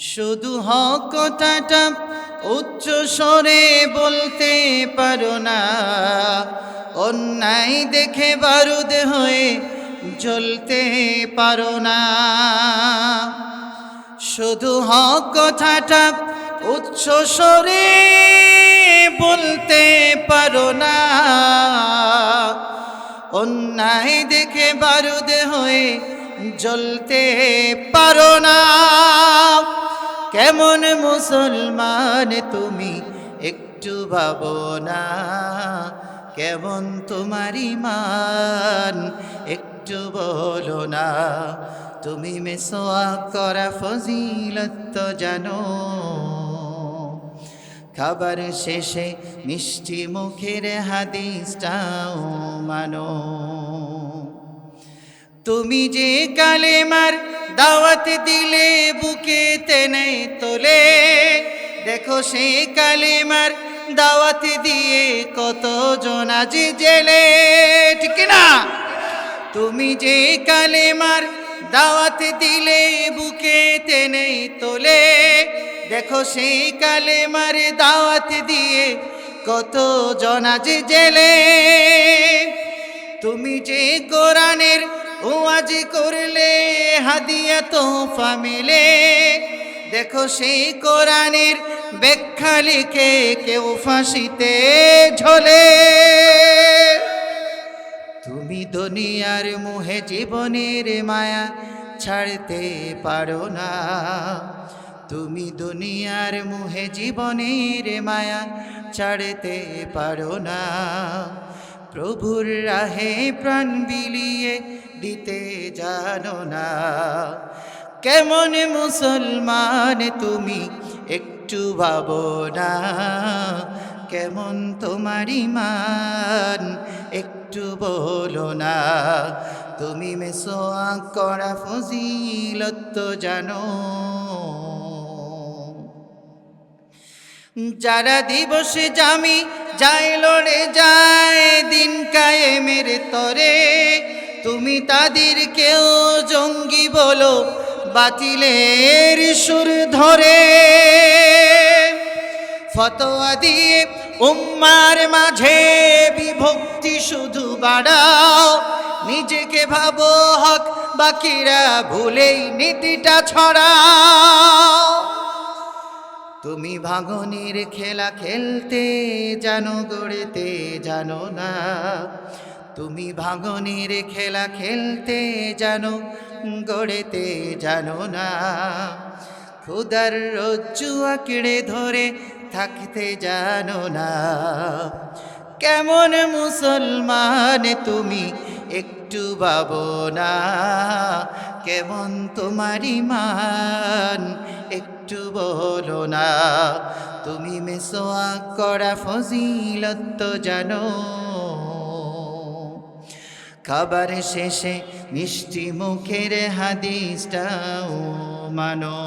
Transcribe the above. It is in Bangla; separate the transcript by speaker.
Speaker 1: শুধু হক কথাটা উচ্চ স্বরে বলতে পারো না। অন্যায় দেখে বারুদ হয়ে জ্বলতে পারো না। শুধু হক কথাটা উচ্চ স্বরে বলতে পারো না। অন্যায় দেখে বারুদ হয়ে জ্বলতে পারো না। কেমন মুসলমান তুমি একটু ভাবো না। কেমন তোমার ইমান একটু বলো না। তুমি মেসোয়া করা ফজিলত জানো। খাবার শেষে মিষ্টি মুখের হাদিসটাও মানো। তুমি যে কালেমার দাওয়াত দিলে বুকে তেনে তোলে। দেখো সেই কালিমার দাওয়াত দিয়ে কত জনাজি জেলে। ঠিক না তুমি যে কালেমার দাওয়াত দিলে বুকে তেনে তোলে। দেখো সেই কালেমার দাওয়াত দিয়ে কত জনাজি জেলে। তুমি যে কোরআনের ওয়াজ করলে, হাদিয়া তোফা মিলে। দেখো সেই কোরআনের ব্যাখ্যা লিখে কেউ ফাঁসিতে ঝোলে। তুমি দুনিয়ার মুহে জীবনের মায়া ছাড়তে পারো না। তুমি দুনিয়ার মুহে জীবনের মায়া ছাড়তে পারো না। প্রভুর রাহে প্রাণ বিলিয়ে দিতে জানো না। কেমন মুসলমান তুমি একটু ভাবো না। কেমন তোমার ইমান একটু বলো না। তুমি মেসোয়া করা ফজিলত জানো। যারা দিবসে জামি যায় লড়ে যায় দিন কায়েমের তরে। তুমি তাদের কেউ জঙ্গি বলো, বাতিলের সুর ধরে। ফতোয়া দিয়ে উম্মার মাঝে বিভক্তি শুধু বাড়াও। নিজেকে ভাবো হক, বাকিরা ভুলেই নীতিটা ছড়াও। তুমি ভাঙনের খেলা খেলতে জানো, গড়েতে জানো না। তুমি ভাঙনের খেলা খেলতে জানো, গড়েতে জানো না। খুদার রজ্জু আঁকড়ে ধরে থাকতে জানো না। কেমন মুসলমান তুমি একটু ভাবো না। কেমন তোমার ইমান একটু বলো না। তুমি মেসোয়া করা ফজিলত জানো। খাবার শেষে মিষ্টি মুখের হাদিসটাও মানো।